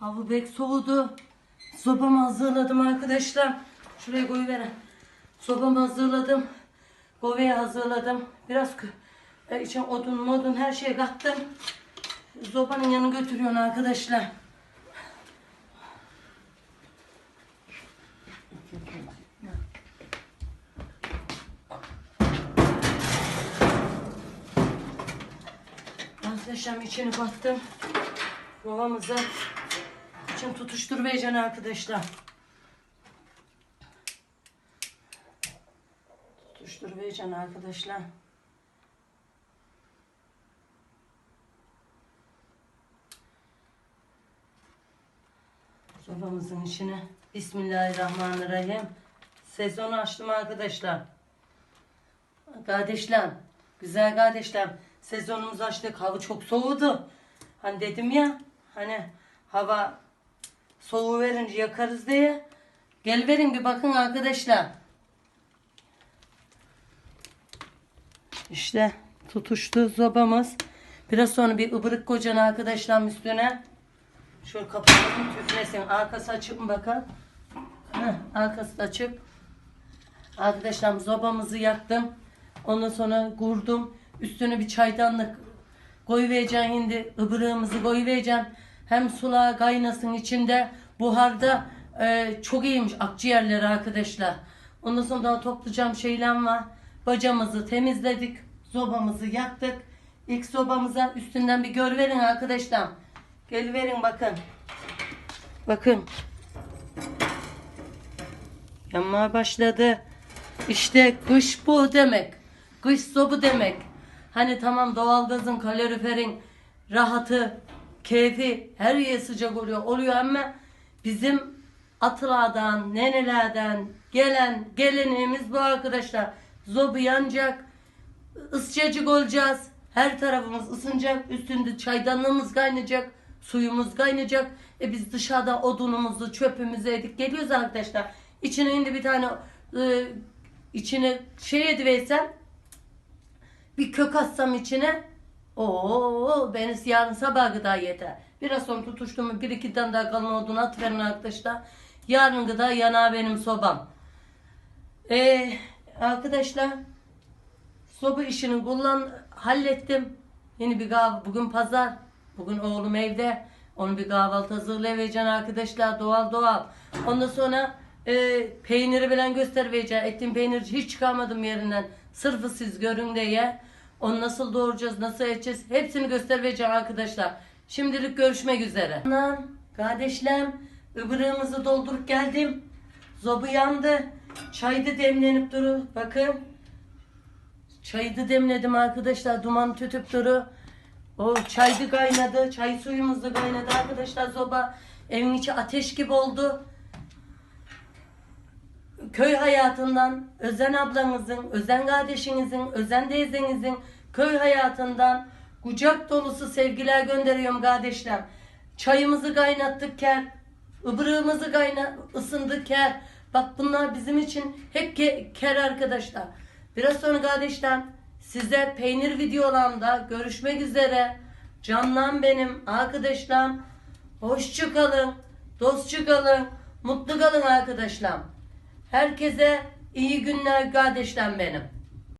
Hava pek soğudu. Sobamı hazırladım arkadaşlar. Şuraya koyuverin. Sobamı hazırladım. Goveyi hazırladım. Biraz e, içine odun modun her şeyi kattım. Zobanın yanına götürüyorum arkadaşlar. Arkadaşlar içini kattım. Kovamıza için tutuştur vereceksin arkadaşlar. Tutuştur vereceksin arkadaşlar. Sobamızın içine Bismillahirrahmanirrahim. Sezonu açtım arkadaşlar. Kardeşler, güzel kardeşler. Sezonumuzu açtık. Hava çok soğudu. Hani dedim ya, hani hava soğuğu verince yakarız diye. Gel verin bir bakın arkadaşlar. İşte tutuştu zobamız. Biraz sonra bir ıbırık kocan arkadaşlar üstüne. Şöyle kapatalım tütmesin. Arkası açık mı bakın. Heh, arkası açık. Arkadaşlar zobamızı yaktım. Ondan sonra kurdum. Üstüne bir çaydanlık koyuvereceğim şimdi. ıbırığımızı koyuvereceğim. Hem sulağa kaynasın içinde. Buharda e, çok iyiymiş akciğerleri arkadaşlar. Ondan sonra daha toplayacağım şeyler var. Bacamızı temizledik. Sobamızı yaktık. İlk sobamıza üstünden bir görverin arkadaşlar. Geliverin bakın. Bakın. Yanmaya başladı. İşte kış bu demek. Kış sobu demek. Hani tamam doğalgazın, kaloriferin rahatı, keyfi her yer sıcak oluyor. Oluyor ama bizim atılardan, nenelerden gelen geleneğimiz bu arkadaşlar. Zobu yanacak, ısıcacık olacağız. Her tarafımız ısınacak. Üstünde çaydanlığımız kaynayacak. Suyumuz kaynayacak. E biz dışarıda odunumuzu, çöpümüzü edip geliyoruz arkadaşlar. İçine indi bir tane e, içine şey ediversem bir kök atsam içine Oo, beni yarın sabah gıda yeter. Biraz sonra tutuştuğumu bir iki tane daha kalın odun atıverin arkadaşlar. Yarın gıda yana benim sobam. Ee, arkadaşlar soba işini kullan hallettim. Yeni bir kahvaltı bugün pazar. Bugün oğlum evde. Onu bir kahvaltı hazırlayacağım arkadaşlar doğal doğal. Ondan sonra e, peyniri bilen göstereceğim. Ettiğim peyniri hiç çıkarmadım yerinden. Sırfı siz görün diye. Onu nasıl doğuracağız, nasıl edeceğiz hepsini göstereceğim arkadaşlar. Şimdilik görüşmek üzere. Lan kardeşlerim ıbırığımızı doldurup geldim. Zobu yandı. Çay da demlenip duru. Bakın. Çayı da demledim arkadaşlar. Duman tütüp duru. O çay da kaynadı. Çay suyumuz da kaynadı arkadaşlar zoba. Evin içi ateş gibi oldu. Köy hayatından, Özen ablanızın, Özen kardeşinizin, Özen teyzenizin köy hayatından kucak dolusu sevgiler gönderiyorum kardeşler. Çayımızı kaynattık ker, ıbırığımızı kayna ısındık ker. Bak bunlar bizim için hep ke- ker arkadaşlar. Biraz sonra kardeşler size peynir videolarımda görüşmek üzere. Canlan benim arkadaşlarım. Hoşça kalın, dostça kalın, mutlu kalın arkadaşlarım. Herkese iyi günler kardeşlerim benim.